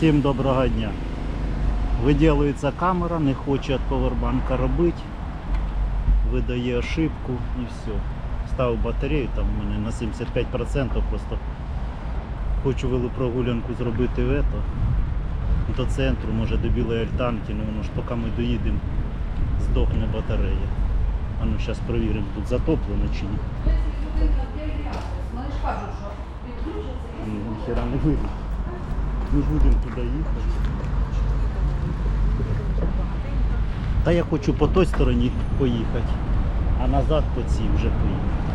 Всім доброго дня. Виділюється камера, не хоче від повербанка робити. Видає ошибку і все. Ставив батарею, там у мене на 75% просто хочу велопрогулянку зробити в ето, до центру, може до білої альтанки, ну воно ж поки ми доїдемо, здохне батарея. А ну зараз перевіримо, тут затоплено чи ні. Ні, ніхера не видно. Ж будемо туди їхати. Та я хочу по той стороні поїхати, а назад по цій вже поїхати.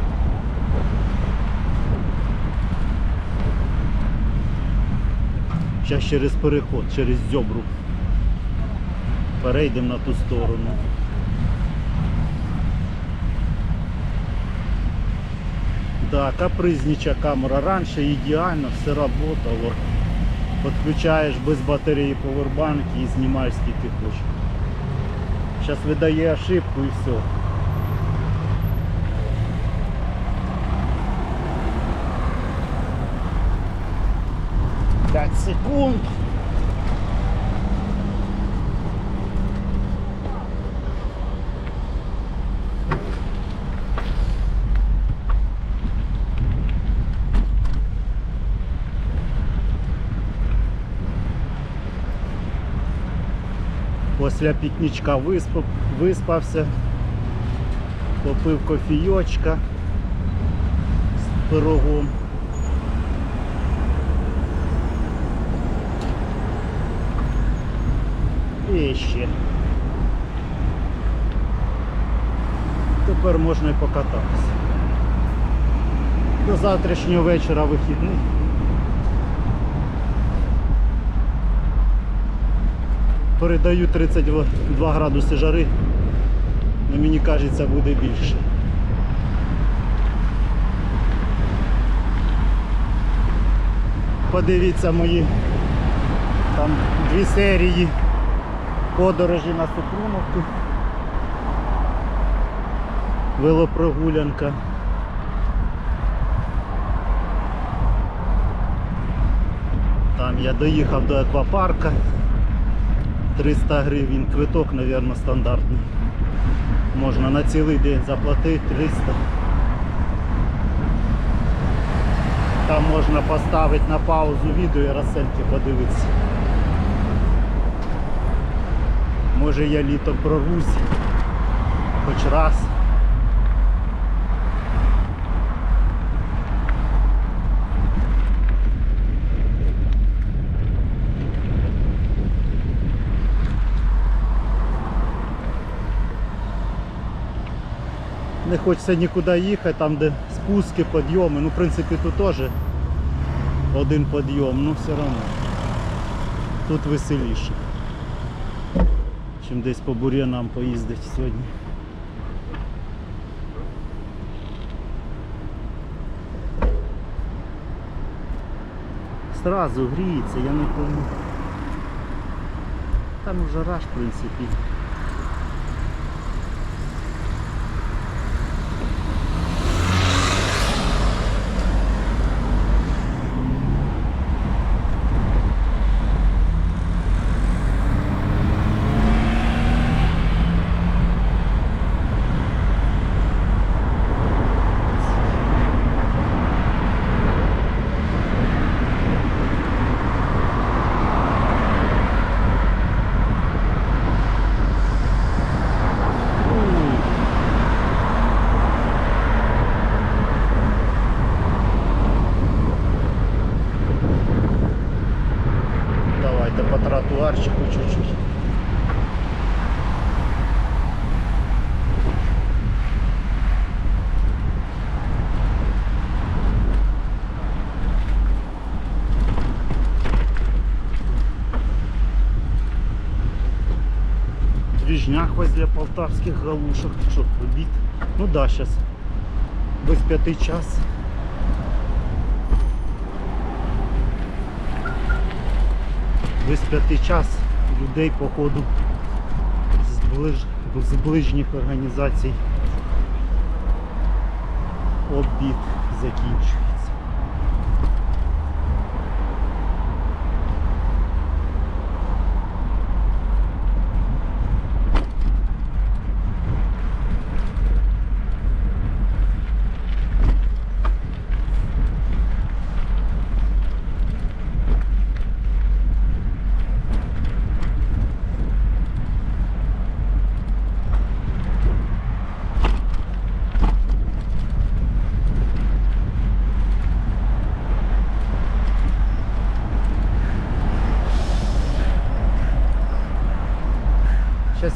Зараз через переход, через дзьобру. Перейдемо на ту сторону. Да, капризнича камера. Раніше ідеально все работало. Подключаєш без батареї повербанк і знімаєш скільки хочеш. Зараз видає ошибку і все. П'ять секунд. Після пікнічка виспав, виспався, попив кофійочка з пирогом. І ще. Тепер можна і покататися. До завтрашнього вечора вихідний. Передаю 32 градуси жари, але мені кажеться буде більше. Подивіться мої там дві серії подорожі на Супруновку. Велопрогулянка. Там я доїхав до аквапарка. 300 гривень квиток, мабуть, стандартний. Можна на цілий день заплатити 300. Там можна поставити на паузу відео і розценки подивитися. Може я літом прорвусь хоч раз. Не хочеться нікуди їхати, там де спуски, підйоми. Ну, в принципі, тут теж один підйом, ну все одно. Тут веселіше. Чим десь по бур'янам поїздити сьогодні. Сразу гріється, я не пойму. Там уже раш, в принципі. Возле полтавских галушек. Что, обид? Ну да, сейчас. Без пяти час. Без п'яти час людей походу з, ближ... з ближніх організацій обід закінчується.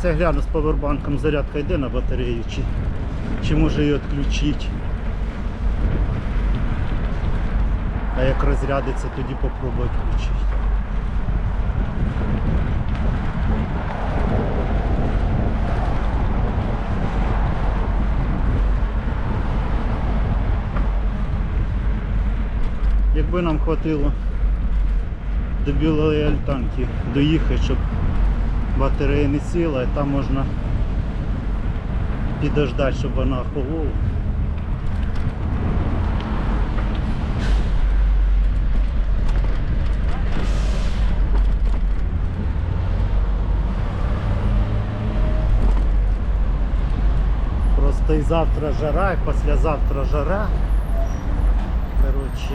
Зараз я гляну з павербанком зарядка йде на батарею, чи, чи може її відключити. А як розрядиться, тоді попробую відключити. Якби нам хватило до білої альтанки доїхати, щоб батарея не сіла, і там можна підождати, щоб вона охолола. Просто і завтра жара, і післязавтра жара. Коротше.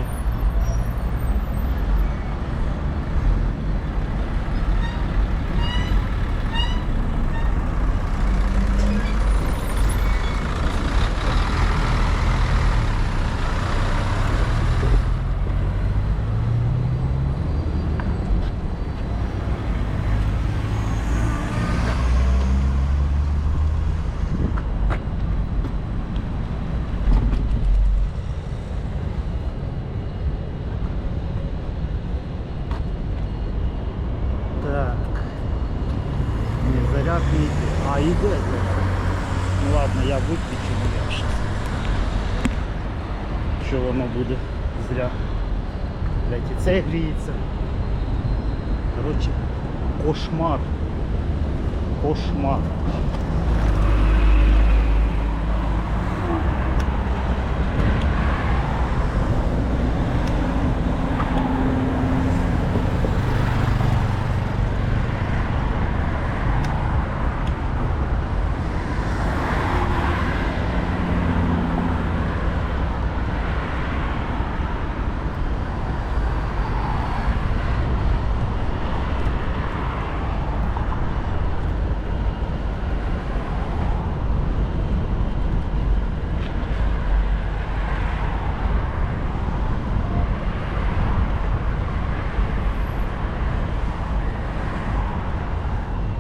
Так. Не, заряд не йде. А, йде заряд. Ну ладно, я виключу, бо я щас. Що буде зря. Блять, і це гріється. Коротше, кошмар. Кошмар.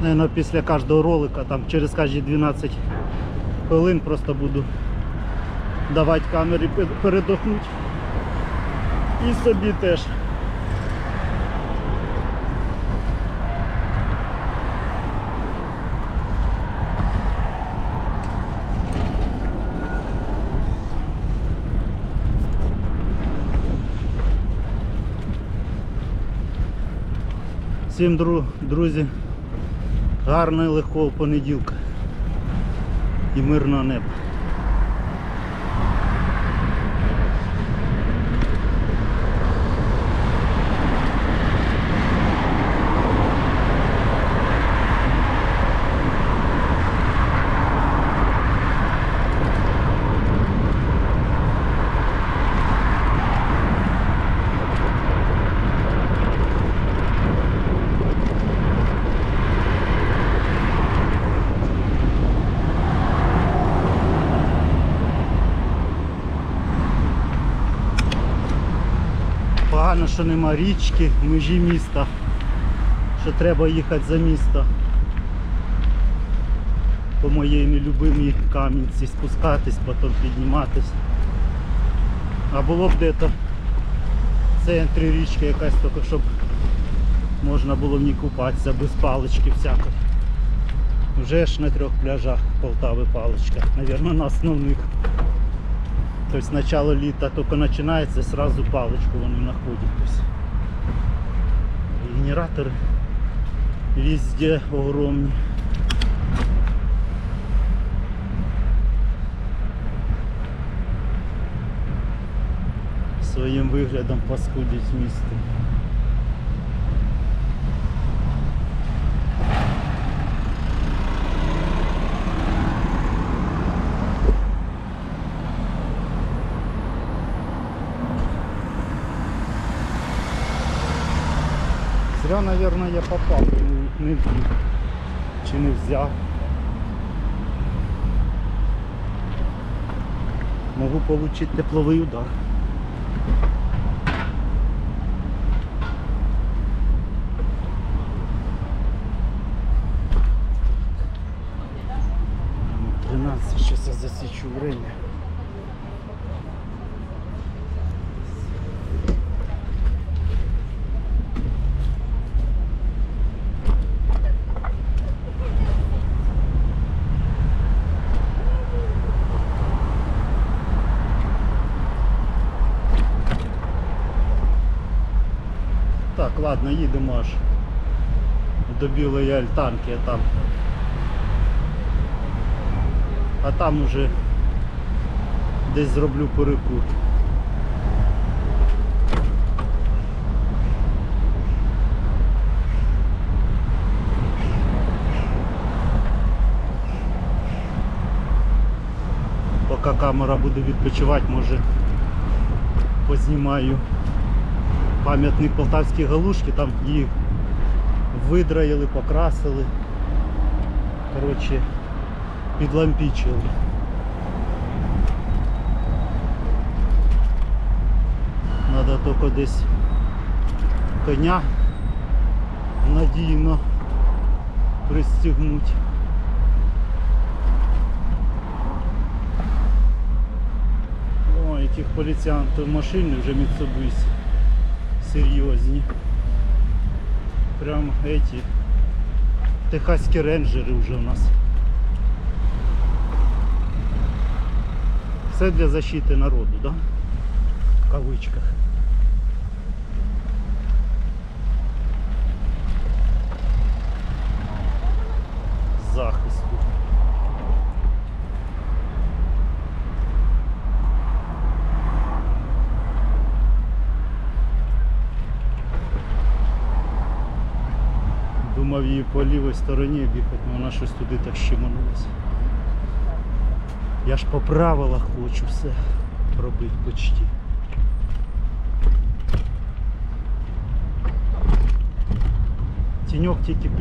Наверно, після кожного ролика, там через кожні 12 хвилин просто буду давати камері передохнути. І собі теж. Всім дру- друзі, гарного легкого понеділка і мирного неба. Погано, що нема річки, в межі міста, що треба їхати за місто. По моїй нелюбимій камінці спускатись, потім підніматись. А було б десь в центрі річки якась тільки, щоб можна було в ній купатися без палички всякої. Вже ж на трьох пляжах Полтави паличка, мабуть, на основних. То есть начало лета только начинается, сразу палочку вони находят. То есть генераторы везде огромні. Своїм виглядом паскудять місто. Я, наверное, я попал, ну, не взяв. Чи не взял. Могу получить тепловый удар. Тринадцять, сейчас я засечу время. Ладно, їдемо аж до білої альтанки, а там. А там уже десь зроблю перекур. Поки камера буде відпочивати, може познімаю пам'ятник Полтавській галушки, там її видраїли, покрасили. Коротше, підлампічили. Надо тільки десь коня надійно пристігнути. О, яких поліціянтів машини вже Mitsubishi серйозні. Прям эти техаські рейнджери вже у нас. Все для защити народу, да? В кавичках. Захисту. Думав її по лівій стороні об'їхати, але вона щось туди так щеманулася. Я ж по правилах хочу все робити почти. Тіньок тільки під